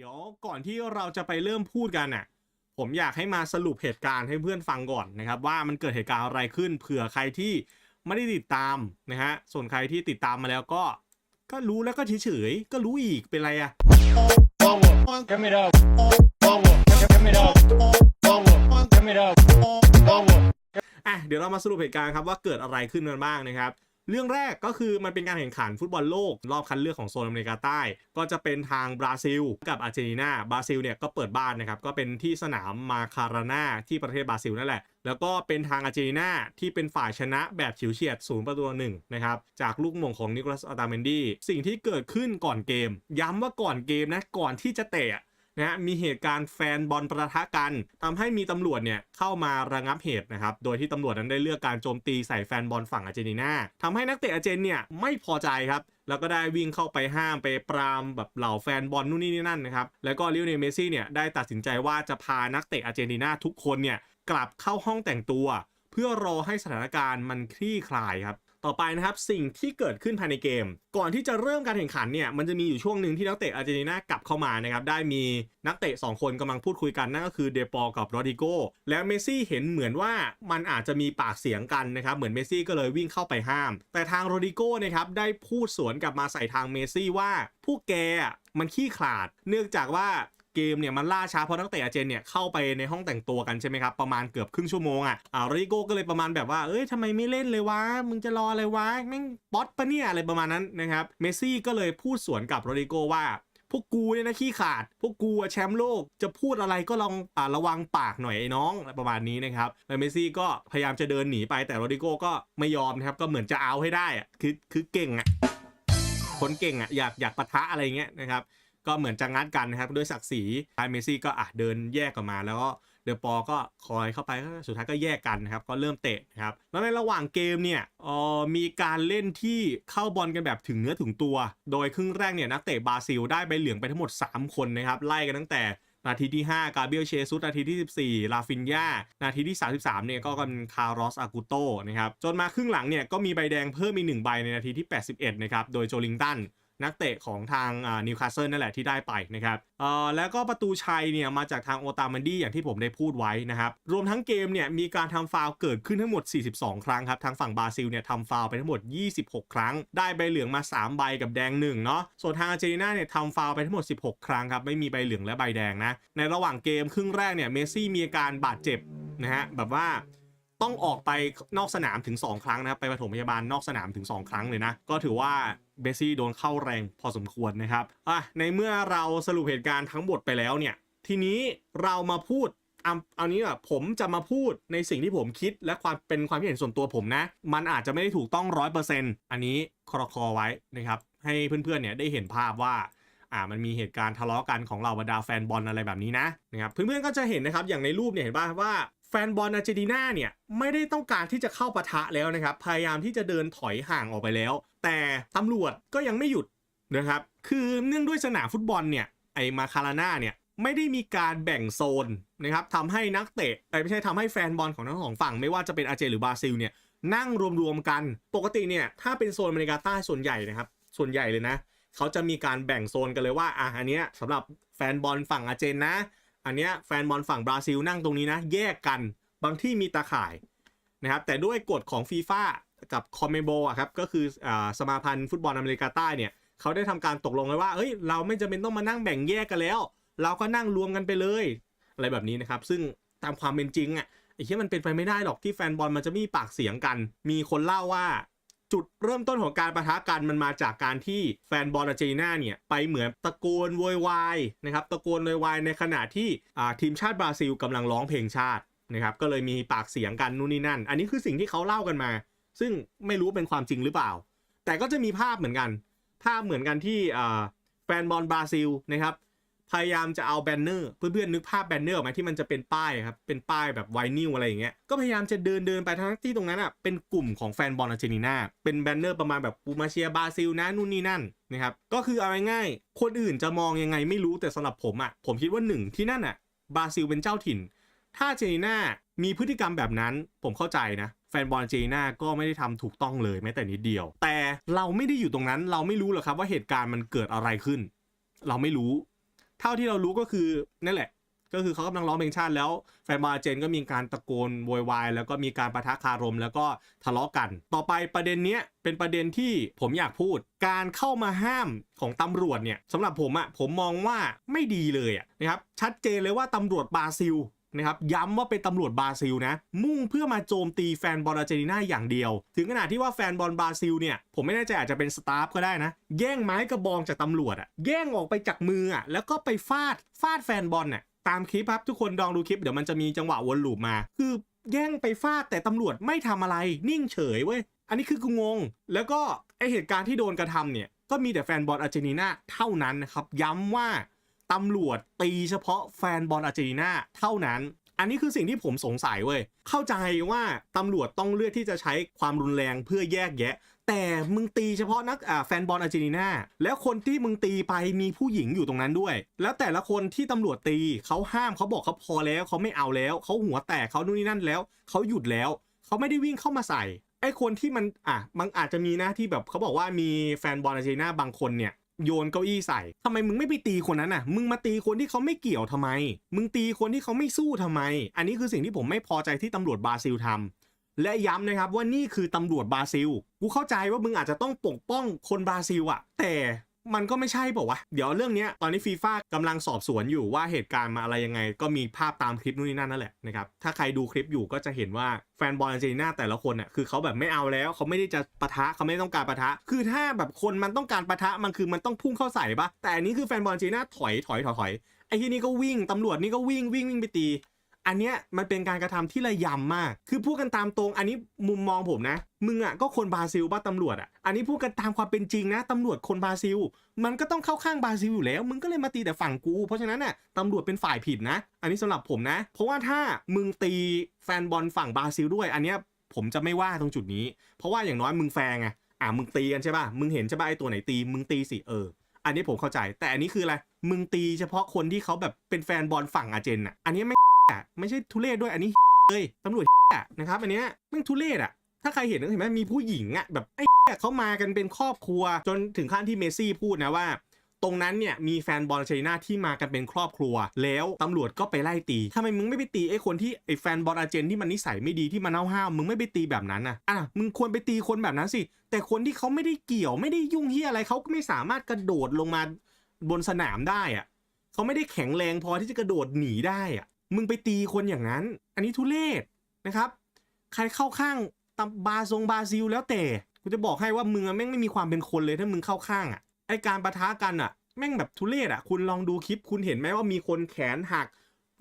เดี๋ยวก่อนที่เราจะไปเริ่มพูดกันน่ะ ผมอยากให้มาสรุปเหตุการณ์ให้เพื่อนฟังก่อนนะครับ ว่ามันเกิดเหตุการณ์อะไรขึ้นเผื่อใครที่ไม่ได้ติดตามนะฮะส่วนใครที่ติดตามมาแล้วก็ ก็รู้แล้วก็เฉยๆก็รู้อีกเป็นไรอะ Give me that. Give me that. Give me that. อะเดี๋ยวเรามาสรุปเหตุการณ์ครับว่าเกิดอะไรขึ้นกันบ้างนะครับ เรื่องแรกก็คือมันเป็นการแข่งขันฟุตบอลโลก รอบคัดเลือกของโซนอเมริกาใต้ ก็จะเป็นทางบราซิล กับอาร์เจนตินาบราซิลเนี่ยก็เปิดบ้านนะครับ ก็เป็นที่สนามมาคารานาที่ประเทศบราซิลนั่นแหละ แล้วก็เป็นทางอาร์เจนตินาที่เป็นฝ่ายชนะแบบฉิวเฉียดศูนย์ประตูหนึ่งนะครับ จากลูกหม่งของนิโคลัสอัลตาเมนดี สิ่งที่เกิดขึ้นก่อนเกม ย้ำว่าก่อนเกมนะก่อนที่จะเตะ นะฮะมีเหตุการณ์แฟนบอลประทะกันทำให้มีตำรวจเนี่ยเข้ามาระงับเหตุนะครับโดยที่ตำรวจนั้นได้เลือกการโจมตีใส่แฟนบอลฝั่งอาร์เจนตินาทำให้นักเตะอาร์เจนเนี่ยไม่พอใจครับแล้วก็ได้วิ่งเข้าไปห้ามไปปรามแบบเหล่าแฟนบอลนู่นนี่นี่นั่นนะครับ แล้วก็ลิโอเนเมซี่เนี่ยได้ตัดสินใจว่าจะพานักเตะอาร์เจนตินาทุกคนเนี่ยกลับเข้าห้องแต่งตัว เพื่อรอให้สถานการณ์มันคลี่คลายครับ ต่อไปนะครับสิ่งที่เกิดขึ้นภายในเกม ก่อนที่จะเริ่มการแข่งขันเนี่ยมันจะมีอยู่ช่วงหนึ่งที่นักเตะอาร์เจนตินากลับเข้ามานะครับได้มีนักเตะ 2 คนกำลังพูดคุยกันนั่นก็คือเดปอกับโรดิโกแล้วเมซี่เห็นเหมือนว่ามันอาจจะมีปากเสียงกันนะครับเหมือนเมซี่ก็เลยวิ่งเข้าไปห้าม แต่ทางโรดิโกนะครับได้พูดสวนกลับมาใส่ทางเมซี่ว่าพวกแกมันขี้ขลาด เนื่องจากว่า มเนี่ยมันล่าช้าเพราะนักเตะอาเจนเนี่ยเข้าไปในห้องแต่งตัวกันใช่ไหมครับ ประมาณเกือบครึ่งชั่วโมงอะอ่าโรดิโก้ก็เลยประมาณแบบว่าเอ้ยทำไมไม่เล่นเลยวะมึงจะรออะไรวะแม่งป๊อตปะเนี่ยอะไรประมาณนั้นนะครับเมสซี่ก็เลยพูดสวนกับโรดิโก้ว่าพวกกูเนี่ยนะขี้ขาด พวกกูแชมป์โลกจะพูดอะไรก็ลองอระวังปากหน่อยไอ้น้องอะไรประมาณนี้นะครับแล้วเมซี่ก็พยายามจะเดินหนีไปแต่โรดิโก้ก็ไม่ยอมนะครับ ก็เหมือนจะเอาให้ได้อะคือคือเก่งอะคนเก่งอะอยากอยากปะทะอะไรเงี้ยนะครับ ก็เหมือนจะงัดกันนะครับด้วยศักดิ์ศรีทายเมซี่ก็อะเดินแยกออกมา แล้วก็เดอปอก็คอยเข้าไปสุดท้ายก็แยกกันนะครับก็เริ่มเตะนะครับแล้วในระหว่างเกมเนี่ยอ่อมีการเล่นที่เข้าบอลกันแบบถึงเนื้อถึงตัว โดยครึ่งแรกเนี่ยนักเตะบราซิลได้ใบเหลืองไปทั้งหมด 3 คนนะครับไล่กันตั้งแต่นาทีที่ 5 กาเบรียลเชซุสนาทีที่ 14 ลาฟินยานาทีที่ 33 เนี่ยก็กันคาร์ลอสอากูโตนะครับ จนมาครึ่งหลังเนี่ยก็มีใบแดงเพิ่มอีกหนึ่งใบในนาทีที่ 81 นะครับ โดยโจลิงตัน นักเตะของทางนิวคาสเซิลนั่นแหละที่ได้ไปนะครับแล้วก็ประตูชัยเนี่ยมาจากทางโอตามันดี้อย่างที่ผมได้พูดไว้นะครับรวมทั้งเกมเนี่ยมีการทำฟาวเกิดขึ้นทั้งหมด 42 ครั้งครับทางฝั่งบราซิลเนี่ยทำฟาวไปทั้งหมด 26 ครั้ง ได้ใบเหลืองมา 3 ใบกับแดง1เนาะส่วนทางอาร์เจนตินาเนี่ยทำฟาวไปทั้งหมด 16 ครั้งครับไม่มีใบเหลืองและใบแดงนะในระหว่างเกมครึ่งแรกเนี่ยเมสซี่มีอาการบาดเจ็บนะฮะแบบว่าต้องออกไปนอกสนามถึง 2 ครั้งนะครับไปปฐมพยาบาลนอกสนามถึง 2 ครั้งเลยนะ ก็ถือว่า เบสซี่โดนเข้าแรงพอสมควรนะครับอะในเมื่อเราสรุปเหตุการณ์ทั้งหมดไปแล้วเนี่ย ทีนี้เรามาพูดเอาเอานี้อะผมจะมาพูดในสิ่งที่ผมคิดและความเป็นความคิดเห็นส่วนตัวผมนะ มันอาจจะไม่ได้ถูกต้องร้อยเปอร์เซ็นต์อันนี้คอคอไว้นะครับ ให้เพื่อนๆเนี่ยได้เห็นภาพว่าอ่ามันมีเหตุการณ์ทะเลาะกันของเหล่าบรรดาแฟนบอลอะไรแบบนี้นะนะครับเพื่อนๆก็จะเห็นนะครับอย่างในรูปเนี่ยเห็นป่ะว่า แฟนบอลอาร์เจนตินาเนี่ยไม่ได้ต้องการที่จะเข้าปะทะแล้วนะครับ พยายามที่จะเดินถอยห่างออกไปแล้ว แต่ตำรวจก็ยังไม่หยุดนะครับ คือเนื่องด้วยสนามฟุตบอลเนี่ยไอมาคาราน่าเนี่ยไม่ได้มีการแบ่งโซนนะครับทำให้นักเตะเอ้ยไม่ใช่ทำให้แฟนบอลของทั้งสองฝั่งไม่ว่าจะเป็นอาร์เจนหรือบราซิลเนี่ยนั่งรวมๆกันปกติเนี่ยถ้าเป็นโซนอเมริกาใต้ส่วนใหญ่นะครับ ส่วนใหญ่เลยนะ เขาจะมีการแบ่งโซนกันเลยว่าอะอันเนี้ยสำหรับแฟนบอลฝั่งอาร์เจนนะ อันเนี้ยแฟนบอลฝั่งบราซิลนั่งตรงนี้นะ แยกกันบางที่มีตาข่ายนะครับแต่ด้วยกฎของฟีฟ่ากับคอมเมโบอะครับก็คืออสมาพันธ์ฟุตบอลอเมริกาใต้เนี่ยเขาได้ทำการตกลงไว้ว่าเฮ้ยเราไม่จำเป็นต้องมานั่งแบ่งแยกกันแล้ว เราก็นั่งรวมกันไปเลย อะไรแบบนี้นะครับ ซึ่งตามความเป็นจริงอะไอ้ที่มันเป็นไปไม่ได้หรอกที่แฟนบอลมันจะมีปากเสียงกัน มีคนเล่าว่า จุดเริ่มต้นของการประทะกันมันมาจากการที่แฟนบอลอาร์เจนตินาเนี่ย ไปเหมือนตะโกนโวยวายนะครับตะโกนโวยวายในขณะที่ทีมชาติบราซิลกำลังร้องเพลงชาตินะครับก็เลยมีปากเสียงกันนู่นนี่นั่น อันนี้คือสิ่งที่เขาเล่ากันมา ซึ่งไม่รู้เป็นความจริงหรือเปล่า แต่ก็จะมีภาพเหมือนกัน ภาพเหมือนกันที่แฟนบอลบราซิลนะครับ พยายามจะเอาแบนเนอร์เพื่อนๆนึกภาพแบนเนอร์ออกไหมาที่มันจะเป็นป้ายครับเป็นป้ายแบบไวนิลอะไรอย่างเงี้ยก็พยายามจะเดินเดินไปทั้งที่ตรงนั้นอะเป็นกลุ่มของแฟนบอลอาร์เจนตินาเป็นแบนเนอร์ประมาณแบบกูมาเชียร์บราซิลนะนู่นนี่นั่นนะครับก็คือเอาง่ายๆคนอื่นจะมองยังไงไม่รู้แต่สำหรับผมอะผมคิดว่าหนึ่งที่นั่นอะบราซิลเป็นเจ้าถิ่น ถ้าเจนตินามีพฤติกรรมแบบนั้นผมเข้าใจนะแฟนบอลเจนตินาก็ไม่ได้ทำถูกต้องเลยแม้แต่นิดเดียว แต่เราไม่ได้อยู่ตรงนั้นเราไม่รู้หรอกครับว่าเหตุการณ์มันเกิดอะไรขึ้น เราไม่รู้ เท่าที่เรารู้ก็คือนั่นแหละ ก็คือเขากำลังร้องเพลงชาติแล้วแฟนบาเจนก็มีการตะโกนโวยวายแล้วก็มีการประทะคารม แล้วก็ทะเลาะกัน ต่อไปประเด็นเนี้ยเป็นประเด็นที่ผมอยากพูด การเข้ามาห้ามของตำรวจเนี่ยสำหรับผมอะผมมองว่าไม่ดีเลยอะนะครับชัดเจนเลยว่าตำรวจบราซิล นะครับย้ำว่าเป็นตำรวจบราซิลนะมุ่งเพื่อมาโจมตีแฟนบอลอาร์เจนตินาอย่างเดียว ถึงขนาดที่ว่าแฟนบอลบราซิลเนี่ยผมไม่แน่ใจอาจจะเป็นสตาฟก็ได้นะ แย่งไม้กระบองจากตำรวจอะแย่งออกไปจากมืออะแล้วก็ไปฟาดฟาดแฟนบอลน่ะตามคลิปครับทุกคนลองดูคลิปเดี๋ยวมันจะมีจังหวะวนลูปมา คือแย่งไปฟาดแต่ตำรวจไม่ทำอะไรนิ่งเฉยเว้ยอันนี้คือกูงง แล้วก็ไอเหตุการณ์ที่โดนกระทำเนี่ยก็มีแต่แฟนบอลอาร์เจนตินาเท่านั้นนะครับย้ำว่า ตำรวจตีเฉพาะแฟนบอลอาร์เจนตินาเท่านั้น อันนี้คือสิ่งที่ผมสงสัยเว้ย เข้าใจว่าตำรวจต้องเลือกที่จะใช้ความรุนแรงเพื่อแยกแยะ แต่มึงตีเฉพาะนักอ่าแฟนบอลอาร์เจนตินาแล้วคนที่มึงตีไปมีผู้หญิงอยู่ตรงนั้นด้วย แล้วแต่ละคนที่ตำรวจตีเขาห้ามเขาบอกเขาพอแล้วเขาไม่เอาแล้วเขาหัวแตกเขานู่นนี่นั่นแล้วเขาหยุดแล้วเขาไม่ได้วิ่งเข้ามาใส่ไอ้คนที่มันอะมันอาจจะมีนะที่แบบเขาบอกว่ามีแฟนบอลอาร์เจนตินาบางคนเนี่ย โยนเก้าอี้ใส่ทำไมมึงไม่ไปตีคนนั้นน่ะ มึงมาตีคนที่เขาไม่เกี่ยวทำไม มึงตีคนที่เขาไม่สู้ทำไม อันนี้คือสิ่งที่ผมไม่พอใจที่ตำรวจบราซิลทำและย้ำนะครับว่านี่คือตำรวจบราซิล กูเข้าใจว่ามึงอาจจะต้องปกป้องคนบราซิลอะแต่ มันก็ไม่ใช่เปล่าวะเดี๋ยวเรื่องนี้ตอนนี้ฟีฟ่ากำลังสอบสวนอยู่ว่าเหตุการณ์มาอะไรยังไง ก็มีภาพตามคลิปนู่นนี่นั่นนั่นแหละนะครับถ้าใครดูคลิปอยู่ก็จะเห็นว่าแฟนบอลอาร์เจนตินาแต่ละคนน่ะคือเขาแบบไม่เอาแล้วเขาไม่ได้จะปะทะเขาไม่ต้องการปะทะ คือถ้าแบบคนมันต้องการปะทะมันคือมันต้องพุ่งเข้าใส่ปะแต่อันนี้คือแฟนบอลอาร์เจนตินาถอยถอยถอยถอยไอ้ที่นี่ก็วิ่งตำรวจนี่ก็วิ่งวิ่งวิ่งไปตี อันเนี้ยมันเป็นการกระทำที่ระยำมาก คือพูดกันตามตรง อันนี้มุมมองผมนะ มึงอะก็คนบราซิลป่ะตำรวจอะ อันนี้พูดกันตามความเป็นจริงนะตำรวจคนบราซิล มันก็ต้องเข้าข้างบราซิลอยู่แล้ว มึงก็เลยมาตีแต่ฝั่งกู เพราะฉะนั้นน่ะตำรวจเป็นฝ่ายผิดนะ อันนี้สำหรับผมนะ เพราะว่าถ้ามึงตีแฟนบอลฝั่งบราซิลด้วย อันเนี้ยผมจะไม่ว่าตรงจุดนี้ เพราะว่าอย่างน้อยมึงแฟร์ไง อะมึงตีกันใช่ป่ะ มึงเห็นใช่ป่ะไอตัวไหนตี มึงตีสิเออ อันนี้ผมเข้าใจ แต่อันนี้คืออะไร มึงตีเฉพาะคนที่เขาแบบเป็นแฟนบอลฝั่งอาเจนอะ อันนี้ไม่ ไม่ใช่ทุเรศด้วยอันนี้เลยตำรวจนะครับอันเนี้ยม่งทุเรศอะถ้าใครเห็นเห็นไหมมีผู้หญิงอะแบบไอ้เขามากันเป็นครอบครัว จนถึงขั้นที่เมซี่พูดนะว่า ตรงนั้นเนี่ยมีแฟนบอลเชยนาที่มากันเป็นครอบครัว แล้วตำรวจก็ไปไล่ตีทำไมมึงไม่ไปตีไอ้คนที่ไอ้แฟนบอลอาเจนที่มันนิสัยไม่ดีที่มันเน่าห้าวมึงไม่ไปตีแบบนั้นนะอะมึงควรไปตีคนแบบนั้นสิแต่คนที่เขาไม่ได้เกี่ยวไม่ได้ยุ่งเฮียอะไรเขาก็ไม่สามารถกระโดดลงมาบนสนามได้อะเขาไม่ได้แข็งแรงพอที่จะกระโดดหนีได้อะ มึงไปตีคนอย่างนั้น อันนี้ทุเลศนะครับ ใครเข้าข้างตำบาซงบาซิลแล้วแต่กูจะบอกให้ว่ามึงอแม่งไม่มีความเป็นคนเลยถ้ามึงเข้าข้างอะไอการประทะกันอะ แม่งแบบทุเลศอะ คุณลองดูคลิปคุณเห็นไหมว่ามีคนแขนหัก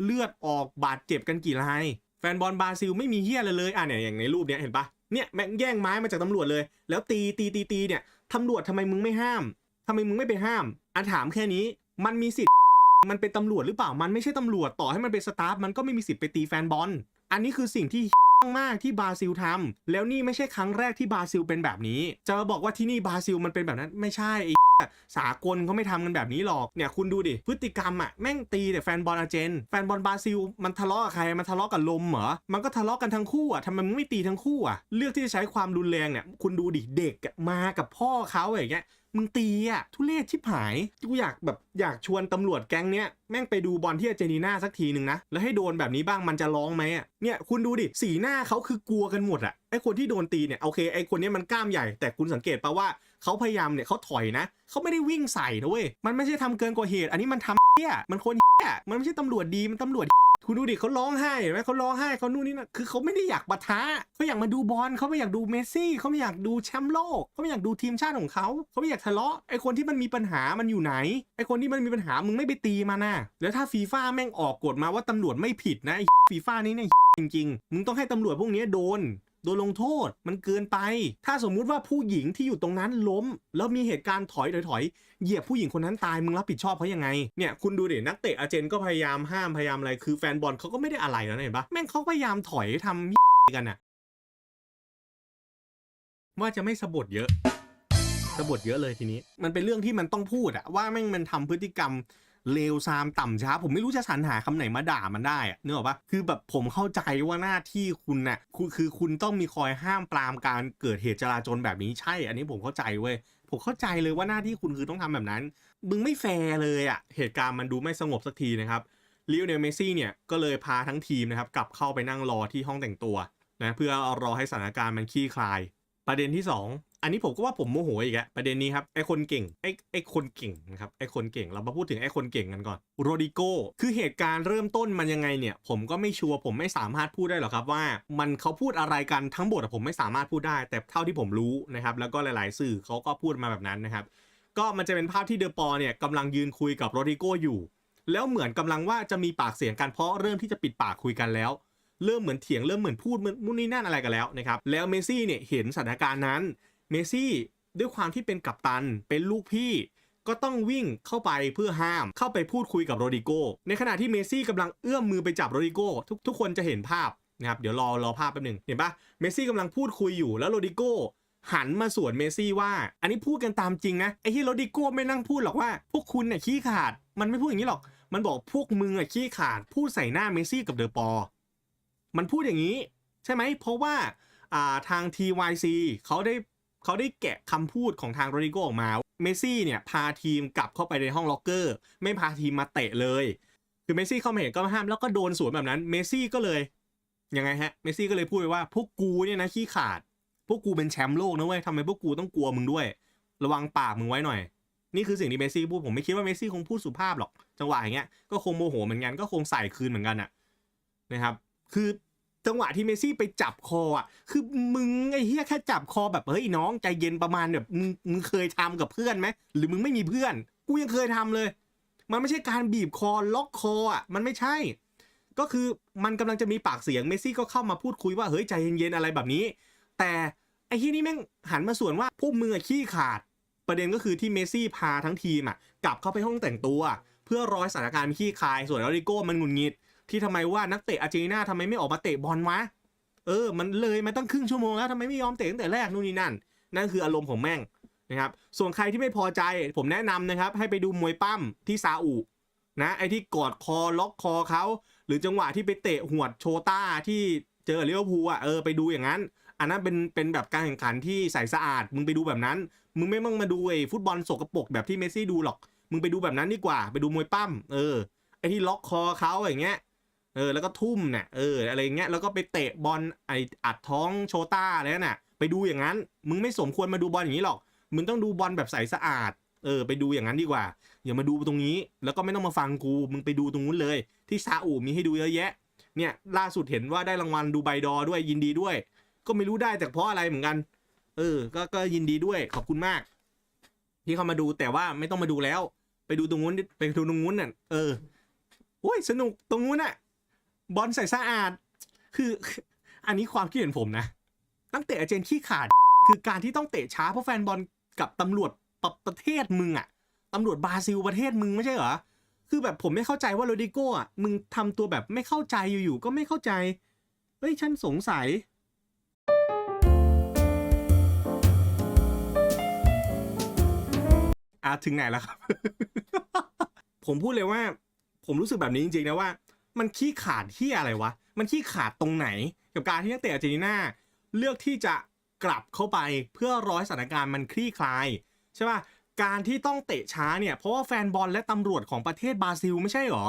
เลือดออกบาดเจ็บกันกี่รายแฟนบอลบราซิลไม่มีเฮียอะไรเลยอะเนี่ยอย่างในรูปเนี้ยเห็นปะเนี่ยแม่งแย่งไม้มาจากตำรวจเลย แล้วตีตีตีตีเนี่ยตำรวจทำไมมึงไม่ห้ามทำไมมึงไม่ไปห้ามอันถามแค่นี้มันมีสิทธิ์ มันเป็นตำรวจหรือเปล่ามันไม่ใช่ตำรวจต่อให้มันเป็นสตาฟมันก็ไม่มีสิทธิ์ไปตีแฟนบอล อันนี้คือสิ่งที่มากที่บราซิลทำแล้วนี่ไม่ใช่ครั้งแรกที่บราซิลเป็นแบบนี้ จะบอกว่าที่นี่บราซิลมันเป็นแบบนั้นไม่ใช่ไอ้สากลเขาไม่ทำกันแบบนี้หรอก เนี่ยคุณดูดิ พฤติกรรมอะแม่งตีแต่แฟนบอลอาเจน แฟนบอลบราซิล มันทะเลาะกับใคร มันทะเลาะกับลมเหรอ มันก็ทะเลาะกันทั้งคู่อะทำไมมึงไม่ตีทั้งคู่อะเลือกที่จะใช้ความรุนแรงเนี่ย คุณดูดิ เด็กมากับพ่อเขาอย่างเงี้ย มึงตีอะทุเรศชิบหายกูอยากแบบอยากชวนตำรวจแก๊งเนี้ยแม่งไปดูบอลที่อาร์เจนตินาสักทีหนึ่งนะ แล้วให้โดนแบบนี้บ้างมันจะร้องไหมอะเนี่ยคุณดูดิสีหน้าเขาคือกลัวกันหมดอะไอคนที่โดนตีเนี่ยโอเคไอคนเนี้ยมันกล้ามใหญ่แต่คุณสังเกตปะว่าเขาพยายามเนี่ยเขาถอยนะเขาไม่ได้วิ่งใส่นะเว้ยมันไม่ใช่ทำเกินกว่าเหตุ อันนี้มันทำเหี้ยมันคนเหี้ยมันไม่ใช่ตำรวจดีมันตำรวจ คุณดูดิเขาร้องไห้เห็นไหมเขาร้องไห้เขานู่นนี่นั่นคือเขาไม่ได้อยากปะทะเขาอยากมาดูบอลเขาไม่อยากดูเมสซี่เขาไม่อยากดูแชมป์โลกเขาไม่อยากดูทีมชาติของเขาเขาไม่อยากทะเลาะไอคนที่มันมีปัญหามันอยู่ไหนไอคนที่มันมีปัญหามึงไม่ไปตีมันนะแล้วถ้าฟีฟ่าแม่งออกกฎมาว่าตำรวจไม่ผิดนะไอฟีฟ่านี้เนี่ยจริงๆมึงต้องให้ตำรวจพวกนี้โดน โดนลงโทษมันเกินไป ถ้าสมมุติว่าผู้หญิงที่อยู่ตรงนั้นล้ม แล้วมีเหตุการณ์ถอยถอยถอยเหยียบผู้หญิงคนนั้นตายมึงรับผิดชอบเขายังไงเนี่ยคุณดูดินักเตะอาเจนก็พยายามห้ามพยายามอะไรคือแฟนบอลเขาก็ไม่ได้อะไรแล้วเห็นปะแม่งเขาพยายามถอยทำกันอะว่าจะไม่สะบดเยอะสะบดเยอะเลยทีนี้ มันเป็นเรื่องที่มันต้องพูดอะว่าแม่งมันทำพฤติกรรม เลวซามต่ำช้า ผมไม่รู้จะสรรหาคำไหนมาด่ามันได้อะนึกออกปะคือแบบผมเข้าใจว่าหน้าที่คุณน่ะคือคือคุณต้องมีคอยห้ามปรามการเกิดเหตุจราจรแบบนี้ใช่ อันนี้ผมเข้าใจเว้ยผมเข้าใจเลยว่าหน้าที่คุณคือต้องทำแบบนั้น มึงไม่แฟร์เลยอะเหตุการณ์มันดูไม่สงบสักทีนะครับลิโอเนลเมซี่เนี่ยก็เลยพาทั้งทีมนะครับกลับเข้าไปนั่งรอที่ห้องแต่งตัวนะเพื่อรอให้สถานการณ์มันคลี่คลาย ประเด็นที่ 2 อันนี้ผมก็ว่าผมโมโหอีกอะประเด็นนี้ครับไอ้คนเก่งไอ้ไอ้คนเก่งนะครับไอ้คนเก่งเรามาพูดถึงไอ้คนเก่งกันก่อนโรดิโกคือเหตุการณ์เริ่มต้นมันยังไงเนี่ย ผมก็ไม่ชัวร์ผมไม่สามารถพูดได้หรอกครับว่า มันเขาพูดอะไรกันทั้งหมดผมไม่สามารถพูดได้ แต่เท่าที่ผมรู้นะครับแล้วก็หลาย ๆ สื่อเขาก็พูดมาแบบนั้นนะครับก็มันจะเป็นภาพที่เดอปอเนี่ยกำลังยืนคุยกับโรดิโกอยู่ แล้วเหมือนกำลังว่าจะมีปากเสียงกันเพราะเริ่มที่จะปิดปากคุยกันแล้ว เริ่มเหมือนเถียงเริ่มเหมือนพูดมือนนู่นนี่นั่นอะไรกันแล้วนะครับแล้วเมซี่เนี่ยเห็นสถานการณ์นั้นเมซี่ด้วยความที่เป็นกัปตันเป็นลูกพี่ก็ต้องวิ่งเข้าไปเพื่อห้าม เข้าไปพูดคุยกับโรดิโกในขณะที่เมซี่กำลังเอื้อมมือไปจับโรดิโกทุกทุกคนจะเห็นภาพนะครับ เดี๋ยวรอรอภาพแป๊บหนึ่งเห็นปะเมซี่กำลังพูดคุยอยู่แล้วโรดิโกหันมาสวนเมซี่ว่า อันนี้พูดกันตามจริงนะไอ้ที่โรดิโก้ไม่นั่งพูดหรอกว่า พวกคุณเนี่ยขี้ขาด มันไม่พูดอย่างนี้หรอก มันบอกพวกมึงอะขี้ขาดพูดใส่หน้าเมซี่กับเดอปอ มันพูดอย่างนี้ ใช่ไหมเพราะว่าาทาง TYC เขาได้เขาได้แกะคำพูดของทางโรดิโกออกมา เมสซี่เนี่ยพาทีมกลับเข้าไปในห้องล็อกเกอร์ ไม่พาทีมมาเตะเลย คือเมสซี่เข้ามาเห็นก็มาห้ามแล้วก็โดนสวนแบบนั้น เมสซี่ก็เลยยังไงฮะ เมสซี่ก็เลยพูดไปว่าพวกกูเนี่ยนะขี้ขาด พวกกูเป็นแชมป์โลกนะเว้ยทำไมพวกกูต้องกลัวมึงด้วย ระวังปากมึงไว้หน่อย นี่คือสิ่งที่เมสซี่พูด ผมไม่คิดว่าเมสซี่คงพูดสุภาพหรอก จังหวะอย่างเงี้ย ก็คงโมโหเหมือนกัน ก็คงใส่คืนเหมือนกันอะนะครับ คือจังหวะที่เมซี่ไปจับคออะ คือมึงไอ้เฮียแค่จับคอแบบเฮ้ยน้องใจเย็นประมาณแบบมึงมึงเคยทำกับเพื่อนไหมหรือมึงไม่มีเพื่อน กูยังเคยทำเลย มันไม่ใช่การบีบคอล็อกคออะมันไม่ใช่ ก็คือมันกำลังจะมีปากเสียงเมซี่ก็เข้ามาพูดคุยว่าเฮ้ยใจเย็นๆอะไรแบบนี้ แต่ไอ้ที่นี่แม่งหันมาส่วนว่าพวกมึงอขี้ขาด ประเด็นก็คือที่เมซี่พาทั้งทีมอะกลับเข้าไปห้องแต่งตัว เพื่อรอสถานการณ์มันขี้คลายส่วนอริโก้มันหงุดหงิด ที่ทำไมว่านักเตะอาร์เจนตินาทำไมไม่ออกมาเตะบอลวะเออ มันเลยมาตั้งครึ่งชั่วโมงแล้วทำไมไม่ยอมเตะตั้งแต่แรกนู่นนี่นั่น นั่นคืออารมณ์ของแม่งนะครับ ส่วนใครที่ไม่พอใจผมแนะนำนะครับ ให้ไปดูมวยปั้มที่ซาอุนะไอ้ที่กอดคอล็อกคอเขาหรือจังหวะที่ไปเตะหวดโชต้าที่เจอเลิเวอพูอะเออไปดูอย่างนั้น อันนั้นเป็นเป็นแบบการแข่งขันที่ใสสะอาด มึงไปดูแบบนั้น มึงไม่ต้องมาดูไอ้ฟุตบอลสกปรกแบบที่เมสซี่ดูหรอก มึงไปดูแบบนั้นดีกว่า ไปดูมวยปั้มเออไอ้ที่ล็อกคอเขาอย่างเงี้ย เออแล้วก็ทุ่มเนี่ยเอออะไรเงี้ยแล้วก็ไปเตะบอลไออัดท้องโชต้าอะไรนั่นน่ะ ไปดูอย่างนั้น มึงไม่สมควรมาดูบอลอย่างนี้หรอกมึงต้องดูบอลแบบใสสะอาดเออไปดูอย่างนั้นดีกว่า อย่ามาดูตรงนี้ แล้วก็ไม่ต้องมาฟังกู มึงไปดูตรงนู้นเลย ที่ซาอุมีให้ดูเยอะแยะ เนี่ยล่าสุดเห็นว่าได้รางวัลดูไบดอด้วยยินดีด้วย ก็ไม่รู้ได้แต่เพราะอะไรเหมือนกัน เออ ก็ก็ยินดีด้วยขอบคุณมาก ที่เข้ามาดูแต่ว่าไม่ต้องมาดูแล้ว ไปดูตรงนู้นไปดูตรงนู้นน่ะเออโอ้ยสนุกตรงนู้นน่ะ บอลใส่สะอาด คืออันนี้ความคิดเห็นผมนะตั้งแต่อาเจนขี้ขาด คือการที่ต้องเตะช้าเพราะแฟนบอลกับตำรวจปะประเทศมึงอะตำรวจบราซิลประเทศมึงไม่ใช่เหรอ คือแบบผมไม่เข้าใจว่าโรดิโก้อะมึงทำตัวแบบไม่เข้าใจอยู่ๆก็ไม่เข้าใจ เฮ้ยฉันสงสัยอะถึงไหนแล้วครับ ผมพูดเลยว่า ผมรู้สึกแบบนี้จริงๆนะว่า มันขี้ขาดที่อะไรวะ มันขี้ขาดตรงไหน กับการที่นักเตะอาร์เจนตินาเลือกที่จะกลับเข้าไปเพื่อร้อยสถานการณ์มันคลี่คลายใช่ป่ะการที่ต้องเตะช้าเนี่ยเพราะว่าแฟนบอลและตำรวจของประเทศบราซิลไม่ใช่หรอ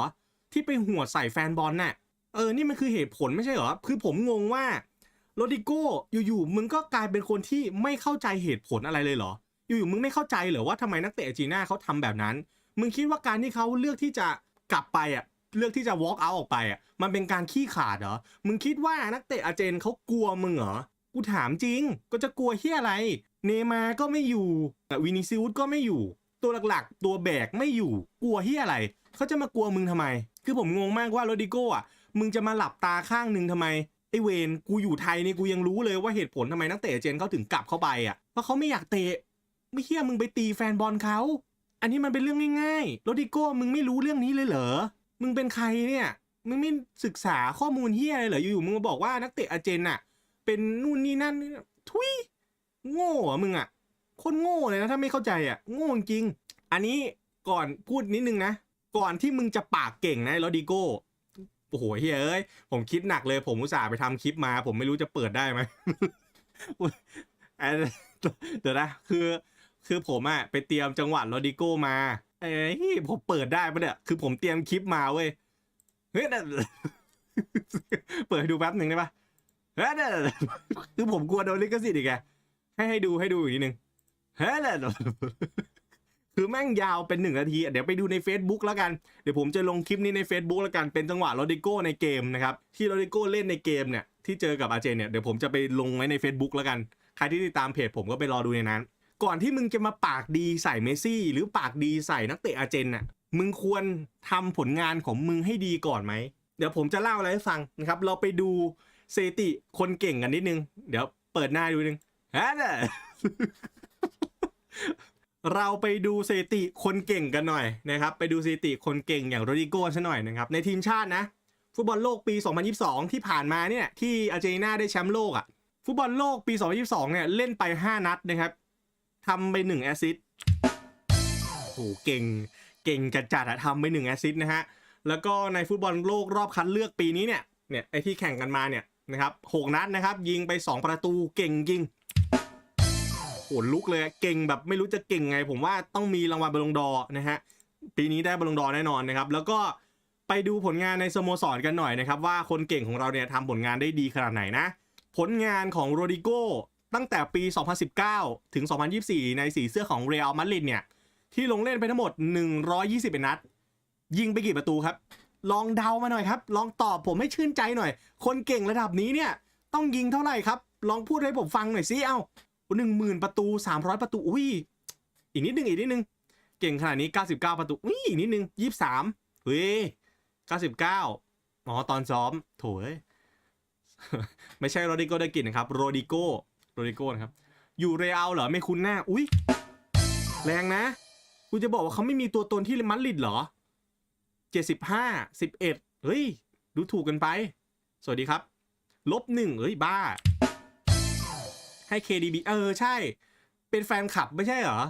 ที่ไปหัวใส่แฟนบอลน่ะเออนี่มันคือเหตุผลไม่ใช่หรอคือผมงงว่าโรดิโก้อยู่ๆมึงก็กลายเป็นคนที่ไม่เข้าใจเหตุผลอะไรเลยเหรอ อยู่ๆมึงไม่เข้าใจเหรอว่าทำไมนักเตะอาร์เจนตินาเขาทำแบบนั้น มึงคิดว่าการที่เขาเลือกที่จะกลับไปอะ เลือกที่จะ walk out ออกไปอะมันเป็นการขี้ขาดเหรอมึงคิดว่านักเตะอาเจนเขากลัวมึงเหรอกูถามจริง ก็จะกลัวเฮียอะไร เนย์มาก็ไม่อยู่วินิซิอุสก็ไม่อยู่ ตัวหลักๆ ตัวแบกไม่อยู่ กลัวเฮียอะไรเขาจะมากลัวมึงทำไม คือผมงงมากว่าโรดิโก้อะมึงจะมาหลับตาข้างหนึ่งทำไมไอเวนกูอยู่ไทยนี่กูยังรู้เลยว่าเหตุผลทำไมนักเตะเจนเขาถึงกลับเข้าไปอะเพราะเขาไม่อยากเตะไม่เฮียมึงไปตีแฟนบอลเขาอันนี้มันเป็นเรื่องง่ายๆโรดิโก้มึงไม่รู้เรื่องนี้เลยเหรอ มึงเป็นใครเนี่ย มึงไม่ศึกษาข้อมูลเฮียอะไรเหรออยู่ๆมึงมาบอกว่านักเตะอาร์เจนน่ะ เป็นนู่นนี่นั่นทุยโง่อะมึงอะคนโง่เลยนะถ้าไม่เข้าใจอะโง่จริง อันนี้ก่อนพูดนิดนึงนะ ก่อนที่มึงจะปากเก่งนะโรดิโก้โอ้โหเฮ้ยเอ้ยผมคิดหนักเลย ผมอุตส่าห์ไปทำคลิปมา ผมไม่รู้จะเปิดได้ไหมเดี๋ยวนะคือ คือผมอะไปเตรียมจังหวะโรดิโก้มา เอ้ยผมเปิดได้ปะเนี่ย คือผมเตรียมคลิปมาเว้ย เฮ้ยนั่นเปิดให้ดูแป๊บหนึ่งได้ปะเฮ้ยนั่นคือผมกลัวโดนลิขสิทธิ์อีกไงให้ให้ดูให้ดูอีกนิดนึงเฮ้ยนั่นคือแม่งยาวเป็นหนึ่งนาที เดี๋ยวไปดูใน Facebook แล้วกัน เดี๋ยวผมจะลงคลิปนี้ใน Facebook แล้วกัน เป็นจังหวะโรดิโก้ในเกมนะครับ ที่โรดิโก้เล่นในเกมเนี่ย ที่เจอกับอาเจนเนี่ย เดี๋ยวผมจะไปลงไว้ใน Facebook แล้วกัน ใครที่ติดตามเพจผมก็ไปรอดูในนั้น ก่อนที่มึงจะมาปากดีใส่เมซี่ หรือปากดีใส่นักเตะอาเจนน่ะมึงควรทำผลงานของมึงให้ดีก่อนไหม เดี๋ยวผมจะเล่าอะไรให้ฟังนะครับ เราไปดูเซติคนเก่งกันนิดนึง เดี๋ยวเปิดหน้าดูนึงฮะน่ะเราไปดูสถิติคนเก่งกันหน่อยนะครับ ไปดูสถิติคนเก่งอย่างโรดิโก้ซะหน่อยนะครับ ในทีมชาตินะ ฟุตบอลโลกปี 2022 ที่ผ่านมาเนี่ยที่อาร์เจนตินาได้แชมป์โลกอะ่ะฟุตบอลโลกปี 2022 เนี่ยเล่นไป 5 นัดนะครับ ทำไป1แอซิสต์โหเก่ง เก่งจัดจัดอะทำไป1แอซิสต์นะฮะ แล้วก็ในฟุตบอลโลกรอบคัดเลือกปีนี้เนี่ย เนี่ยไอที่แข่งกันมาเนี่ยนะครับหกนัดนะครับ ยิงไป 2 ประตูเก่งจริงโหลุกเลยเก่งแบบไม่รู้จะเก่งไง ผมว่าต้องมีรางวัลบอลงดอร์นะฮะ ปีนี้ได้บอลงดอร์แน่นอนนะครับ แล้วก็ไปดูผลงานในสโมสรกันหน่อยนะครับ ว่าคนเก่งของเราเนี่ยทำผลงานได้ดีขนาดไหนนะ ผลงานของโรดิโก ตั้งแต่ปี 2019 ถึง 2024 ในสีเสื้อของเรอัลมาดริดเนี่ย ที่ลงเล่นไปทั้งหมด 121 นัด ยิงไปกี่ประตูครับ ลองเดามาหน่อยครับ ลองตอบผมให้ชื่นใจหน่อย คนเก่งระดับนี้เนี่ย ต้องยิงเท่าไหร่ครับ ลองพูดให้ผมฟังหน่อยสิ เอ้าหนึ่งหมื่นประตู 300 ประตู อุ้ย อีกนิดนึง อีกนิดนึง เก่งขนาดนี้ 99 ประตู อุ้ย อีกนิดนึง 23เฮ้ย99อ๋อตอนซ้อม โถเอ้ยไม่ใช่โรดิโกเดกินนะครับ โรดิโก โรดิโกนะครับ อยู่เรอัลเหรอ ไม่คุ้นหน้า อุ้ยแรงนะ กูจะบอกว่าเขาไม่มีตัวตนที่มัดริดเหรอ75 11เอ็ดเฮ้ย ดูถูกกันไป สวัสดีครับ ลบหนึ่งเฮ้ย บ้า ให้ KDB เออ ใช่ เป็นแฟนคลับไม่ใช่เหรอ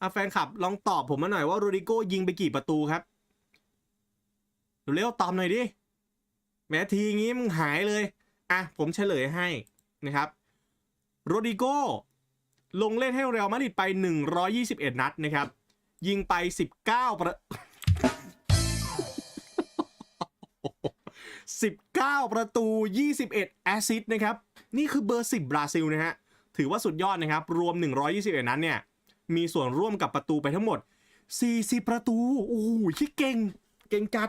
อะแฟนคลับลองตอบผมมาหน่อยว่าโรดิโก้ยิงไปกี่ประตูครับ เร็วตอบหน่อยดิ แม้ทีงี้มึงหายเลย อะ ผมเฉลยให้นะครับ โรดิโกลงเล่นให้เรอัลมาดริดไป 121 นัดนะครับ ยิงไป 19 ประ 19 ประตู 21 แอซิสนะครับ นี่คือเบอร์ 10 บราซิลนะฮะ ถือว่าสุดยอดนะครับ รวม 121 นั้นเนี่ย มีส่วนร่วมกับประตูไปทั้งหมด 40 ประตู โอ้โหที่เก่ง เก่งจัด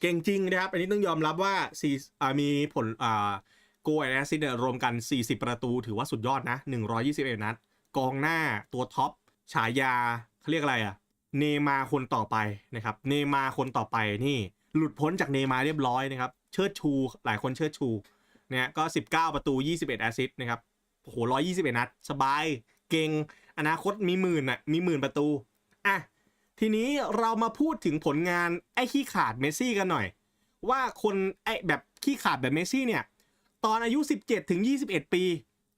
เก่งจริงนะครับ อันนี้ต้องยอมรับว่าสี่อ่ามีผลอ่า โกแอนแอสซิสเนี่ยรวมกัน 40 ประตูถือว่าสุดยอดนะ 121 นัด กองหน้าตัวท็อป ฉายาเขาเรียกอะไรอะเนมาคนต่อไปนะครับ เนมาคนต่อไปนี่หลุดพ้นจากเนมาเรียบร้อยนะครับ เชิดชู หลายคนเชิดชูเนี่ยก็ 19 ประตู 21 แอสซิสต์นะครับโอ้โห121 นัด สบาย เก่ง อนาคตมีหมื่นอะ มีหมื่นประตู อะ ทีนี้เรามาพูดถึงผลงานไอ้ขี้ขาดเมสซี่กันหน่อย ว่าคนไอ้แบบขี้ขาดแบบเมสซี่เนี่ย ตอนอายุ 17 ถึง 21 ปี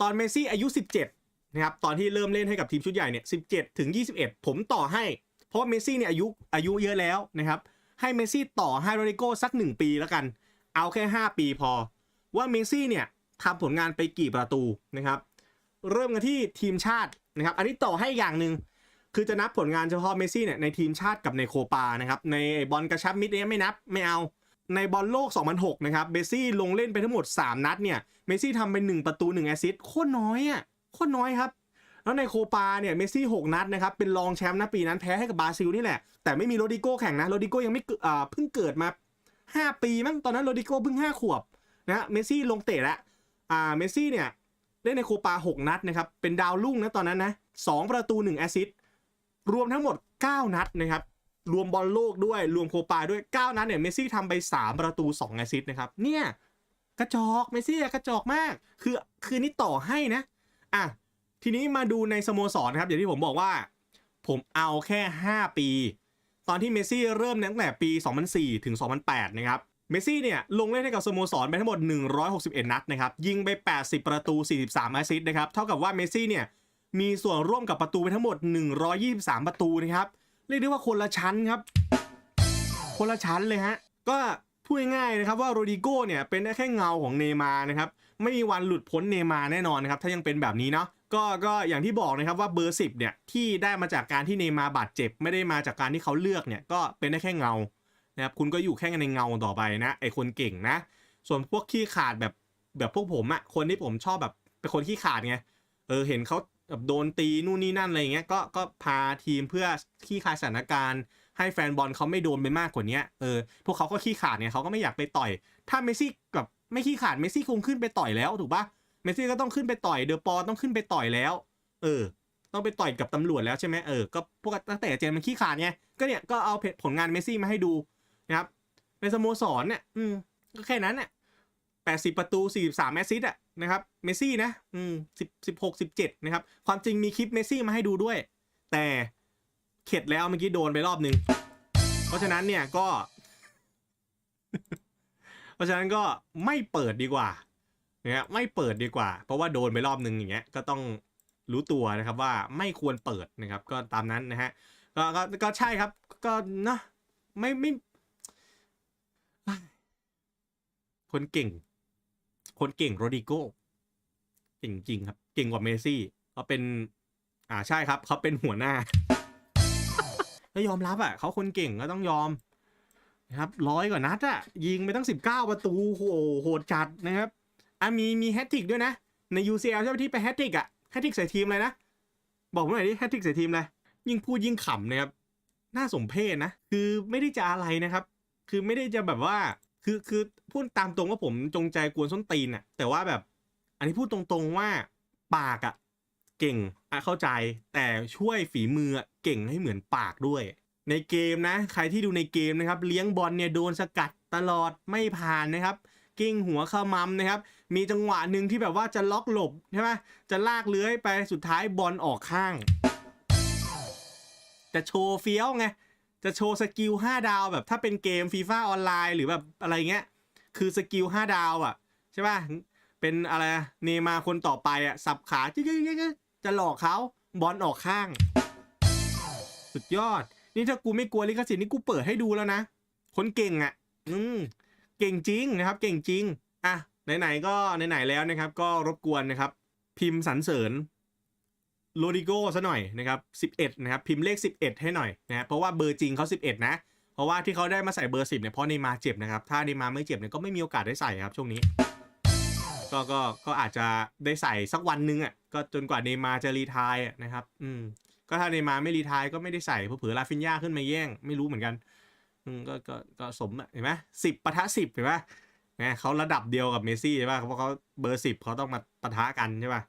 ตอนเมซี่อายุ 17 นะครับ ตอนที่เริ่มเล่นให้กับทีมชุดใหญ่เนี่ย 17 ถึง 21 ผมต่อให้ เพราะเมซี่เนี่ยอายุอายุเยอะแล้วนะครับ ให้เมซี่ต่อให้โรดิโก้สัก 1 ปีแล้วกัน เอาแค่ 5 ปีพอ ว่าเมซี่เนี่ยทำผลงานไปกี่ประตูนะครับ เริ่มกันที่ทีมชาตินะครับ อันนี้ต่อให้อย่างหนึ่งคือจะนับผลงานเฉพาะเมซี่เนี่ยในทีมชาติกับในโคปานะครับ ในบอลกระชับมิตรเนี่ยไม่นับไม่เอา ในบอลโลก 2006 นะครับ เมสซี่ลงเล่นไปทั้งหมด 3 นัดเนี่ย เมสซี่ทำไป 1 ประตู 1 แอสซิสต์ โคตรน้อยอะ โคตรน้อยครับ แล้วในโคปาเนี่ย เมสซี่ 6 นัดนะครับ เป็นรองแชมป์นะปีนั้นแพ้ให้กับบราซิลนี่แหละ แต่ไม่มีโรดิโก้แข่งนะ โรดิโก้ยังไม่เอ่าเพิ่งเกิดมา 5 ปีมั้ง ตอนนั้นโรดิโก้เพิ่ง 5 ขวบนะ เมสซี่ลงเตะแล้วอ่า เมสซี่เนี่ยเล่นในโคปา 6 นัดนะครับ เป็นดาวรุ่งนะตอนนั้นนะ 2 ประตู 1 แอสซิสต์ รวมทั้งหมด 9 นัดนะครับ รวมบอลโลกด้วย รวมโคปาด้วย 9 นัดเนี่ยเมสซี่ทำไป 3 ประตู 2 แอซิสต์นะครับ เนี่ย กระจอก เมสซี่กระจอกมาก คือ คือนี่ต่อให้นะ อะ ทีนี้มาดูในสโมสรนะครับ อย่างที่ผมบอกว่า ผมเอาแค่ 5 ปี ตอนที่เมสซี่เริ่มตั้งแต่ปี 2004 ถึง 2008 นะครับ เมสซี่เนี่ย ลงเล่นให้กับสโมสรไปทั้งหมด 161 นัดนะครับ ยิงไป 80 ประตู 43 แอซิสต์นะครับ เท่ากับว่าเมสซี่เนี่ย มีส่วนร่วมกับประตูไปทั้งหมด 123 ประตูนะครับ เรียกได้ว่าคนละชั้นครับ คนละชั้นเลยฮะ ก็พูดง่ายๆนะครับว่าโรดิโก้เนี่ยเป็นได้แค่เงาของเนย์มานะครับไม่มีวันหลุดพ้นเนย์มาแน่นอนนะครับถ้ายังเป็นแบบนี้เนาะก็ก็อย่างที่บอกนะครับว่าเบอร์ 10เนี่ยที่ได้มาจากการที่เนย์มาบาดเจ็บ ไม่ได้มาจากการที่เขาเลือกเนี่ยก็เป็นได้แค่เงานะครับคุณก็อยู่แค่ในเงาต่อไปนะไอคนเก่งนะ ส่วนพวกขี้ขาดแบบแบบพวกผมอะคนที่ผมชอบแบบเป็นคนขี้ขาดไงเออเห็นเขา แบบโดนตีนู่นนี่นั่นอะไรอย่างเงี้ยก็ก็พาทีมเพื่อขี้คายสถานการณ์ให้แฟนบอลเขาไม่โดนไปมากกว่านี้เออพวกเขาก็ขี้ขาดเนี่ยเขาก็ไม่อยากไปต่อย ถ้าเมซี่กับไม่ขี้ขาดเมซี่คงขึ้นไปต่อยแล้วถูกปะเมซี่ก็ต้องขึ้นไปต่อยเดอปอต้องขึ้นไปต่อยแล้ว เออ ต้องไปต่อยกับตำรวจแล้วใช่ไหมเออก็พวกตั้งแต่เจนมันขี้ขาดไงก็เนี่ยก็เอาผลงานเมซี่มาให้ดูนะครับในสโมสรเนี่ยอืมก็แค่นั้นเนี่ยแปดสิบประตูสี่สามแมสซิสอะ นะครับเมสซี่นะอืมสิบสิบหกสิบเจ็ดนะครับ ความจริงมีคลิปเมสซี่มาให้ดูด้วย แต่เข็ดแล้วเมื่อกี้โดนไปรอบนึง เพราะฉะนั้นเนี่ยก็ เพราะฉะนั้นก็ไม่เปิดดีกว่าเนี่ยไม่เปิดดีกว่า เพราะว่าโดนไปรอบนึงอย่างเงี้ยก็ต้องรู้ตัวนะครับว่าไม่ควรเปิดนะครับ ก็ตามนั้นนะฮะก็ก็ก็ใช่ครับ ก็นะไม่ไม่คนเก่ง คนเก่งโรดิโกเก่งจริงครับ เก่งกว่าเมซี่เขาเป็น อ่าใช่ครับเขาเป็นหัวหน้าก็ยอมรับอะเขาคนเก่งก็ต้องยอมนะครับร้อยกว่านัดอะ ยิงไปตั้ง19ประตูโหโหดจัดนะครับอะมีมีแฮตทริกด้วยนะ ใน UCL ใช่ไหมที่ไปแฮตทริกอะแฮตทริกใส่ทีมอะไรนะ บอกผมหน่อยดิแฮตทริกใส่ทีมอะไรยิ่งพูดยิ่งขำนะครับน่าสมเพชนะ คือไม่ได้จะอะไรนะครับ คือไม่ได้จะแบบว่า คือคือพูดตามตรงว่าผมจงใจกวนส้นตีนอะแต่ว่าแบบ อันนี้พูดตรงๆว่าปากอะเก่งอะเข้าใจ แต่ช่วยฝีมือเก่งให้เหมือนปากด้วย ในเกมนะ ใครที่ดูในเกมนะครับ เลี้ยงบอลเนี่ยโดนสกัดตลอดไม่ผ่านนะครับกิ้งหัวเข้ามำนะครับ มีจังหวะหนึ่งที่แบบว่าจะล็อกหลบใช่ไหมจะลากเลื้อยไปสุดท้ายบอลออกข้างจะโชว์เฟี้ยวไง จะโชว์สกิล5ดาวแบบถ้าเป็นเกมฟีฟ่าออนไลน์หรือแบบอะไรเงี้ย คือสกิล5ดาวอะใช่ป่ะ เป็นอะไรเนมาคนต่อไปอะ สับขาจิ๊กจะหลอกเขาบอลออกข้าง สุดยอด นี่ถ้ากูไม่กลัวลิขสิทธิ์นี่กูเปิดให้ดูแล้วนะ คนเก่งอะ อืมเก่งจริงนะครับ เก่งจริง อะ ไหนๆก็ไหนๆแล้วนะครับ ก็รบกวนนะครับ พิมพ์สรรเสริญ โรดิโก้ซะหน่อยนะครับ11นะครับพิมพ์เลข 11 ให้หน่อยนะเพราะว่าเบอร์จริงเขา 11 นะ เพราะว่าที่เขาได้มาใส่เบอร์ 10เนี่ยเพราะเนมาเจ็บนะครับถ้าเนมาไม่เจ็บเนี่ยก็ไม่มีโอกาสได้ใส่ครับช่วงนี้ก็ก็ก็อาจจะได้ใส่สักวันหนึงอะก็จนกว่าเนมาจะรีทายนะครับ อืม ก็ถ้าเนมาไม่รีทายก็ไม่ได้ใส่เผื่อลาฟินยาขึ้นมาแย่งไม่รู้เหมือนกัน อืมก็ก็ก็สมอะเห็นไหมสิบปะทะสิบเห็นไหมนะเขาระดับเดียวกับเมซี่ใช่ป่ะเพราะเขาเบอร์สิบเขาต้องมาปะทะกันใช่ป่ะ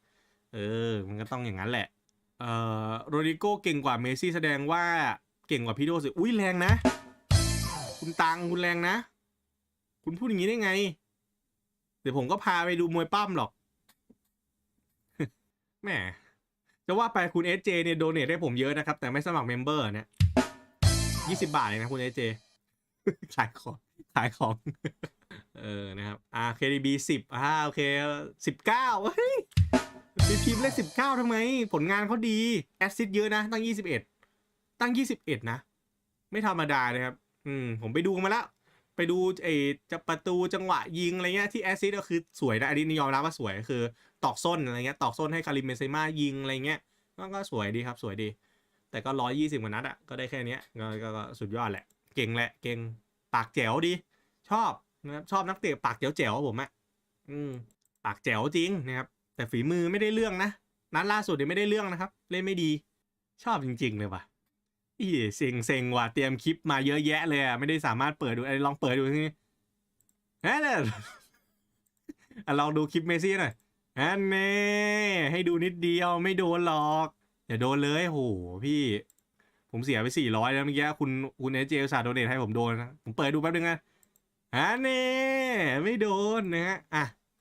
เออ มันก็ต้องอย่างนั้นแหละ เอ่อโรดิโก้เก่งกว่าเมซี่แสดงว่าเก่งกว่าพี่โดสิอุ้ยแรงนะ คุณตังคุณแรงนะ คุณพูดอย่างนี้ได้ไง เดี๋ยวผมก็พาไปดูมวยปั้มหรอกแหมจะว่าไปคุณเอสเจเนี่ยโดเนทให้ผมเยอะนะครับ แต่ไม่สมัครเมมเบอร์เนี่ยยี่สิบาทเองนะคุณเอสเจขายของขายของ เออนะครับอ่า KDB สิบอ่าโอเคสิบเก้าเฮ้ย ไปพิมพ์เลขสิบเก้าทำไม ผลงานเขาดี แอสซิสเยอะนะ ตั้งยี่สิบเอ็ดตั้งยี่สิบเอ็ดนะ ไม่ธรรมดาเลยครับ อืม ผมไปดูมาแล้ว ไปดูไอ้จะประตูจังหวะยิงอะไรเงี้ยที่แอสซิสก็คือสวยนะอันนี้ยอมรับว่าสวยคือ ตอกส้นอะไรเงี้ย ตอกส้นให้คาริมเบนเซม่ายิงอะไรเงี้ยก็ก็สวยดีครับ สวยดี แต่ก็ร้อยยี่สิบกว่านัดอะก็ได้แค่นี้ก็ก็ก็สุดยอดแหละ เก่งแหละ เก่งปากแจ๋วดี ชอบนะครับชอบนักเตะปากแจ๋วแจ๋วๆผมอะอืม ปากแจ๋วจริงนะครับ แต่ฝีมือไม่ได้เรื่องนะนัดล่าสุดเนี่ยไม่ได้เรื่องนะครับ เล่นไม่ดีชอบจริง ๆ เลยว่ะอีเซ็งเซ็งว่ะเตรียมคลิปมาเยอะแยะเลยอะไม่ได้สามารถเปิดดูไอ้ลองเปิดดูนี่เฮ้ยเนี่ยลองดูคลิปเมซี่หน่อยอันเน่ให้ดูนิดเดียวไม่โดนหรอกอย่าโดนเลยโหพี่ผมเสียไปสี่ร้อยแล้วเมื่อกี้คุณคุณเอเจลสาโดเนทให้ผมโดนนะผมเปิดดูแป๊บนึงนะอันเน่ไม่โดนนะฮะอะ